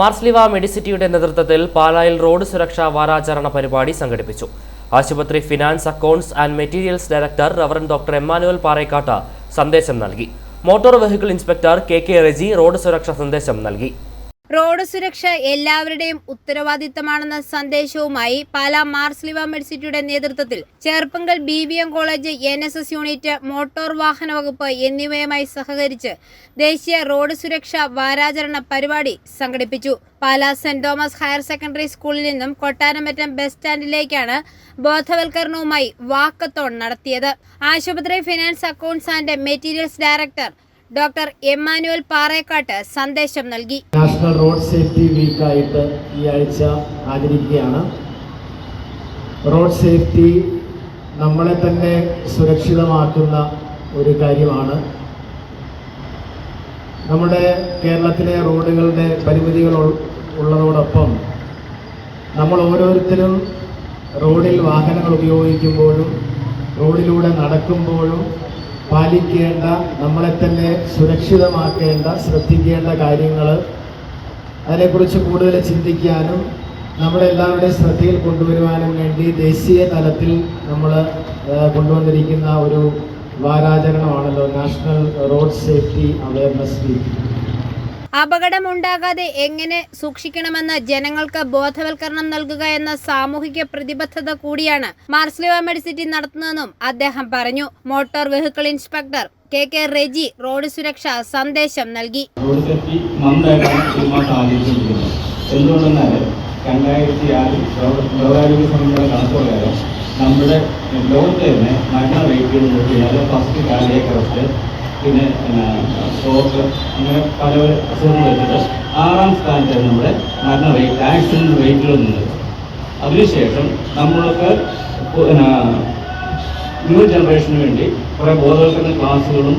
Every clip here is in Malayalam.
മാർസ്ലിവ മെഡിസിറ്റിയുടെ നേതൃത്വത്തിൽ പാലായിൽ റോഡ് സുരക്ഷാ വാരാചരണ പരിപാടി സംഘടിപ്പിച്ചു. ആശുപത്രി finance accounts and materials director reverend doctor Emmanuel Parekkattu സന്ദേശം നൽകി. Motor vehicle inspector K K Reji road സുരക്ഷാ സന്ദേശം നൽകി. റോഡ് സുരക്ഷ എല്ലാവരുടെയും ഉത്തരവാദിത്തമാണെന്ന സന്ദേശവുമായി പാലാ മാർസ്ലിവ മെഡിസിറ്റിയുടെ നേതൃത്വത്തിൽ Cherpunkal B V M college N S S unit motor വാഹന വകുപ്പ് എന്നിവയുമായി സഹകരിച്ച് ദേശീയ റോഡ് സുരക്ഷ വാരാചരണ പരിപാടി സംഘടിപ്പിച്ചു. Pala saint Thomas higher secondary സ്കൂളിൽ നിന്നും കൊട്ടാരമറ്റം ബസ് സ്റ്റാൻഡിലേക്കാണ് ബോധവൽക്കരണവുമായി വാക്കത്തോൺ നടത്തിയത്. ആശുപത്രി finance accounts and materials director doctor Emmanuel Parekkattu സന്ദേശം നൽകി. നാഷണൽ റോഡ് സേഫ്റ്റി വീക്കായിട്ട് ഈ ആഴ്ച ആചരിക്കുകയാണ്. റോഡ് സേഫ്റ്റി നമ്മളെ തന്നെ സുരക്ഷിതമാക്കുന്ന ഒരു കാര്യമാണ്. നമ്മുടെ കേരളത്തിലെ റോഡുകളുടെ പരിമിതികൾ ഉള്ളതോടൊപ്പം നമ്മൾ ഓരോരുത്തരും റോഡിൽ വാഹനങ്ങൾ ഉപയോഗിക്കുമ്പോഴും റോഡിലൂടെ നടക്കുമ്പോഴും പാലിക്കേണ്ട നമ്മളെ തന്നെ സുരക്ഷിതമാക്കേണ്ട ശ്രദ്ധിക്കേണ്ട കാര്യങ്ങൾ അതിനെക്കുറിച്ച് കൂടുതൽ ചിന്തിക്കാനും നമ്മുടെ എല്ലാവരുടെയും ശ്രദ്ധയിൽ കൊണ്ടുവരുവാനും വേണ്ടി ദേശീയ തലത്തിൽ നമ്മൾ കൊണ്ടുവന്നിരിക്കുന്ന ഒരു വാരാചരണമാണല്ലോ national road safety awareness week. അപകടമുണ്ടാകാതെ എങ്ങനെ സൂക്ഷിക്കണമെന്ന് ജനങ്ങൾക്ക് ബോധവൽക്കരണം നൽകുക എന്ന സാമൂഹിക പ്രതിബദ്ധത കൂടിയാണ് മാർസ്ലിവ മെഡിസിറ്റി നടത്തുന്നതെന്നും അദ്ദേഹം പറഞ്ഞു. Motor vehicle inspector K K Reji road സുരക്ഷ സന്ദേശം നൽകി. നമ്മുടെ ലോകത്ത് തന്നെ മരണ റേറ്റ് നോക്കിയാൽ ഫസ്റ്റ് കാർഡിയക് അറസ്റ്റ് പിന്നെ സ്ട്രോക്ക് അങ്ങനെ പല പല അസുഖങ്ങൾ വെച്ചിട്ട് ആറാം സ്ഥാനത്താണ് നമ്മുടെ മരണ റേറ്റ് ആക്സിഡന്റ് റേറ്റുകൾ നിന്നത് അതിനുശേഷം നമ്മൾക്ക് ന്യൂ ജനറേഷന് വേണ്ടി കുറേ ബോധവൽക്കരണ ക്ലാസ്സുകളും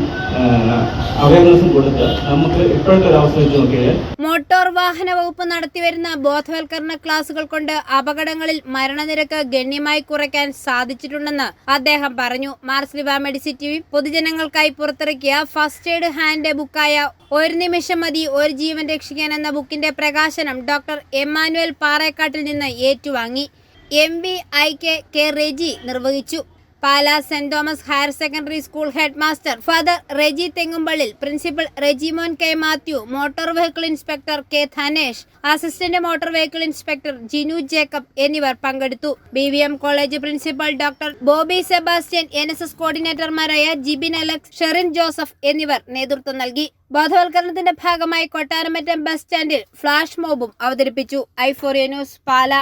അവയർനെസ്സും കൊടുത്ത് നമുക്ക് ഇപ്പോഴത്തെ ഒരു അവസ്ഥ വെച്ച് നോക്കിയാൽ മോട്ടോർ വാഹന വകുപ്പ് നടത്തിവരുന്ന ബോധവൽക്കരണ ക്ലാസുകൾ കൊണ്ട് അപകടങ്ങളിൽ മരണനിരക്ക് ഗണ്യമായി കുറയ്ക്കാൻ സാധിച്ചിട്ടുണ്ടെന്ന് അദ്ദേഹം പറഞ്ഞു. മാർസ്ലിവ ടിവി പൊതുജനങ്ങൾക്കായി പുറത്തിറക്കിയ ഫസ്റ്റ് എയ്ഡ് ഹാൻഡ് ബുക്കായ ഒരു നിമിഷം മതി ഒരു ജീവൻ രക്ഷിക്കാൻ എന്ന ബുക്കിന്റെ പ്രകാശനം ഡോക്ടർ എമ്മാനുവൽ പാറേക്കാട്ടിൽ നിന്ന് ഏറ്റുവാങ്ങി. M V I K K Reji നിർവഹിച്ചു. Pala Saint Thomas higher secondary school head master father Reji Thengumpallil principal Regimon K Mathew motor vehicle inspector K Dhanesh assistant motor vehicle inspector Jinu Jacob എന്നിവർ പങ്കെടുത്തു. B V M college principal doctor Bobby Sebastian N S S കോർഡിനേറ്റർമാരായ Jibin Alex Sherin Joseph എന്നിവർ നേതൃത്വം നൽകി. ബോധവൽക്കരണത്തിന്റെ ഭാഗമായി കൊട്ടാരമറ്റം ബസ് സ്റ്റാൻഡിൽ ഫ്ലാഷ് മോബും അവതരിപ്പിച്ചു. ഐഫോറിയ ന്യൂസ് പാല.